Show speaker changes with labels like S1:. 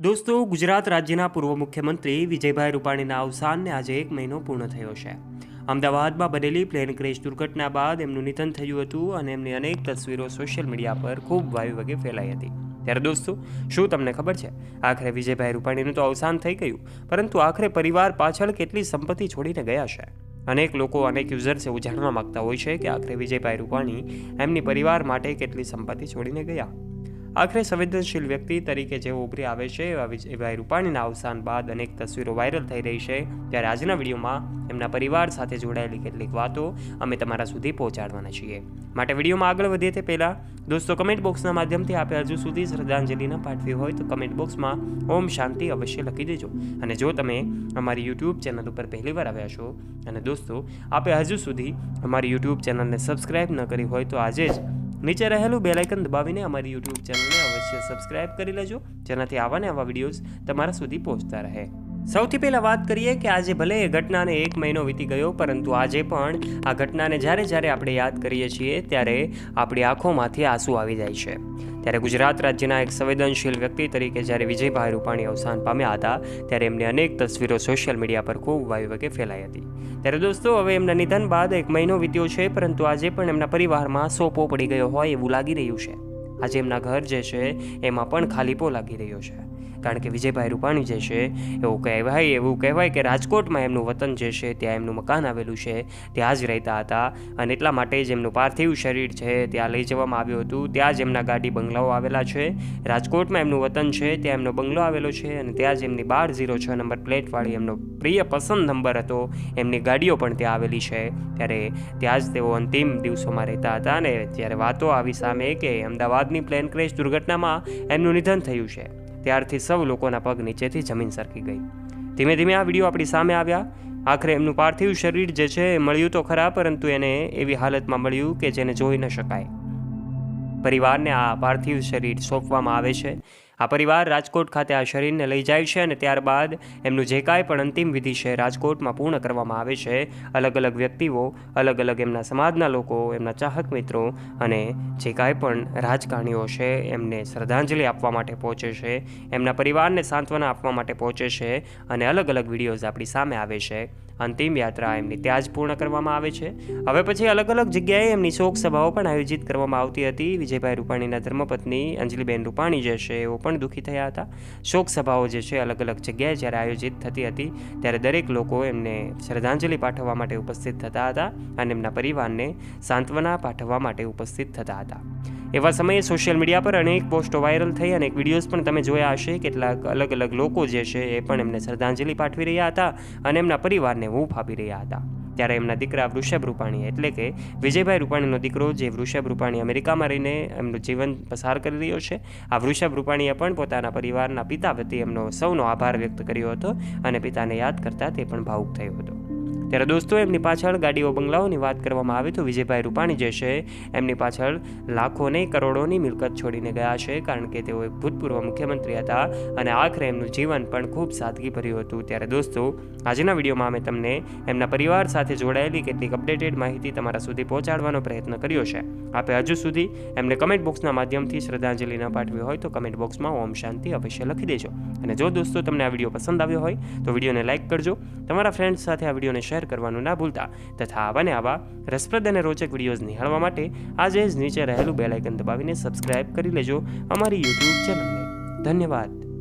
S1: દોસ્તો, ગુજરાત રાજ્યના પૂર્વ મુખ્યમંત્રી વિજયભાઈ રૂપાણીના અવસાનને આજે એક મહિનો પૂર્ણ થયો છે. અમદાવાદમાં બનેલી પ્લેન ક્રેશ દુર્ઘટના બાદ એમનું નિધન થયું હતું અને એમની અનેક તસવીરો સોશિયલ મીડિયા પર ખૂબ વાયુ વગે ફેલાઈ હતી. ત્યારે દોસ્તો, શું તમને ખબર છે? આખરે વિજયભાઈ રૂપાણીનું તો અવસાન થઈ ગયું, પરંતુ આખરે પરિવાર પાછળ કેટલી સંપત્તિ છોડીને ગયા છે? અનેક લોકો, અનેક યુઝર્સ એવું જાણવા માગતા હોય છે કે આખરે વિજયભાઈ રૂપાણી એમની પરિવાર માટે કેટલી સંપત્તિ છોડીને ગયા? આખરે સંવેદનશીલ વ્યક્તિ તરીકે જેઓ ઉભરી આવે છે, એવા વિજયભાઈ રૂપાણીના અવસાન બાદ અનેક તસવીરો વાયરલ થઈ રહી છે, ત્યારે આજના વિડીયોમાં એમના પરિવાર સાથે જોડાયેલી કેટલીક વાતો અમે તમારા સુધી પહોંચાડવાના છીએ. માટે વિડીયોમાં આગળ વધીએ તે પહેલાં, દોસ્તો કમેન્ટ બોક્સના માધ્યમથી આપે હજુ સુધી શ્રદ્ધાંજલિના પાઠવી હોય તો કમેન્ટ બોક્સમાં ઓમ શાંતિ અવશ્ય લખી દેજો. અને જો તમે અમારી યુટ્યુબ ચેનલ ઉપર પહેલીવાર આવ્યા છો, અને દોસ્તો, આપે હજુ સુધી અમારી યુટ્યુબ ચેનલને સબસ્ક્રાઇબ ન કરી હોય તો આજે જ નીચે રહેલું બેલાઇકન દબાવીને અમારી યુટ્યુબ ચેનલને અવશ્ય સબસ્ક્રાઇબ કરી લેજો, જેનાથી આવા ને આવા વિડીયોઝ તમારા સુધી પહોંચતા રહે. સૌથી પહેલાં વાત કરીએ કે આજે ભલે એ ઘટનાને એક મહિનો વીતી ગયો, પરંતુ આજે પણ આ ઘટનાને જ્યારે જ્યારે આપણે યાદ કરીએ છીએ, ત્યારે આપણી આંખોમાંથી આંસુ આવી જાય છે. ત્યારે ગુજરાત રાજ્યના એક સંવેદનશીલ વ્યક્તિ તરીકે જ્યારે વિજયભાઈ રૂપાણી અવસાન પામ્યા હતા, ત્યારે એમની અનેક તસવીરો સોશિયલ મીડિયા પર ખૂબ વાયુ વગે ફેલાઈ હતી. ત્યારે દોસ્તો, હવે એમના નિધન બાદ એક મહિનો વીત્યો છે, પરંતુ આજે પણ એમના પરિવારમાં સોપો પડી ગયો હોય એવું લાગી રહ્યું છે. આજે એમના ઘર જે છે, એમાં પણ ખાલીપો લાગી રહ્યો છે. કારણ કે વિજયભાઈ રૂપાણી જે છે, એવું કહેવાય એવું કહેવાય કે રાજકોટમાં એમનું વતન જે છે, ત્યાં એમનું મકાન આવેલું છે, ત્યાં જ રહેતા હતા. અને એટલા માટે જ એમનું પાર્થિવ શરીર છે, ત્યાં લઈ જવામાં આવ્યું હતું. ત્યાં જ એમના ગાડી બંગલાઓ આવેલા છે. રાજકોટમાં એમનું વતન છે, ત્યાં એમનો બંગલો આવેલો છે અને ત્યાં જ એમની બાર ઝીરો છ નંબર પ્લેટવાળી એમનો પ્રિય પસંદ નંબર હતો. એમની ગાડીઓ પણ ત્યાં આવેલી છે. ત્યારે ત્યાં જ તેઓ અંતિમ દિવસોમાં રહેતા હતા અને જ્યારે વાતો આવી સામે કે અમદાવાદની પ્લેન ક્રેશ દુર્ઘટનામાં એમનું નિધન થયું છે. ત્યારથી સૌ લોકોના પગ નીચેથી જમીન સરકી ગઈ. ધીમે ધીમે આ વીડિયો આપણી સામે આવ્યા. આખરે એમનું પાર્થિવ શરીર જે છે એ મળ્યું તો ખરા, પરંતુ એને એવી હાલતમાં મળ્યું કે જેને જોઈ ન શકાય. પરિવારને આ પાર્થિવ શરીર સોંપવામાં આવે છે. આ પરિવાર રાજકોટ ખાતે આ શરીરને લઈ જાય છે અને ત્યારબાદ એમનું જે કાંઈ પણ અંતિમ વિધિ છે રાજકોટમાં પૂર્ણ કરવામાં આવે છે. અલગ અલગ વ્યક્તિઓ, અલગ અલગ એમના સમાજના લોકો, એમના ચાહક મિત્રો અને જે કાંઈ પણ રાજકારણીઓ છે એમને શ્રદ્ધાંજલિ આપવા માટે પહોંચે છે. એમના પરિવારને સાંત્વના આપવા માટે પહોંચે છે અને અલગ અલગ વિડીયોઝ આપણી સામે આવે છે. અંતિમ યાત્રા એમની ત્યાં જ પૂર્ણ કરવામાં આવે છે. હવે પછી અલગ અલગ જગ્યાએ એમની શોક સભાઓ પણ આયોજિત કરવામાં આવતી હતી. વિજયભાઈ રૂપાણીના ધર્મપત્ની અંજલિબેન રૂપાણી જે છે, એઓ પણ દુઃખી થયા હતા. શોક સભાઓ જે છે, અલગ અલગ જગ્યાએ જ્યારે આયોજિત થતી હતી, ત્યારે દરેક લોકો એમને શ્રદ્ધાંજલિ પાઠવવા માટે ઉપસ્થિત થતા હતા અને એમના પરિવારને સાંત્વના પાઠવવા માટે ઉપસ્થિત થતા હતા. એવા સમયે સોશિયલ મીડિયા પર અનેક પોસ્ટો વાયરલ થઈ અનેક વિડીયોઝ પણ તમે જોયા હશે. કેટલાક અલગ અલગ લોકો જે છે એ પણ એમને શ્રદ્ધાંજલિ પાઠવી રહ્યા હતા અને એમના પરિવારને હૂંફ આપી રહ્યા હતા. ત્યારે એમના દીકરા વૃષભ રૂપાણી એટલે કે વિજયભાઈ રૂપાણીનો દીકરો જે વૃષભ રૂપાણી અમેરિકામાં રહીને એમનું જીવન પસાર કરી રહ્યો છે, આ વૃષભ રૂપાણીએ પણ પોતાના પરિવારના પિતા વતી એમનો સૌનો આભાર વ્યક્ત કર્યો હતો અને પિતાને યાદ કરતા તે પણ ભાવુક થયો હતો. ત્યારે દોસ્તો, એમની પાછળ ગાડીઓ બંગલાઓની વાત કરવામાં આવે તો વિજયભાઈ રૂપાણી જે છે, એમની પાછળ લાખો નહીં કરોડોની મિલકત છોડીને ગયા છે, કારણ કે તેઓ એક ભૂતપૂર્વ મુખ્યમંત્રી હતા અને આખરે એમનું જીવન પણ ખૂબ સાદગી ભર્યું હતું. ત્યારે દોસ્તો, આજના વિડીયોમાં અમે તમને એમના પરિવાર સાથે જોડાયેલી કેટલીક અપડેટેડ માહિતી તમારા સુધી પહોંચાડવાનો પ્રયત્ન કર્યો છે. આપે હજુ સુધી એમને કમેન્ટ બોક્સના માધ્યમથી શ્રદ્ધાંજલિ ન પાઠવી હોય તો કમેન્ટ બોક્સમાં ઓમ શાંતિ અવશ્ય લખી દેજો. અને જો દોસ્તો તમને આ વીડિયો પસંદ આવ્યો હોય તો વિડીયોને લાઇક કરજો. તમારા ફ્રેન્ડ્સ સાથે આ વિડીયોને શેર કરવાનું ના ભૂલતા. તથા આવા ને આવા રસપ્રદ અને રોચક વિડીયોઝ નિહાળવા માટે આજે જ નીચે રહેલું બેલ આઇકન દબાવીને સબસ્ક્રાઇબ કરી લેજો અમારી યુટ્યુબ ચેનલને ધન્યવાદ.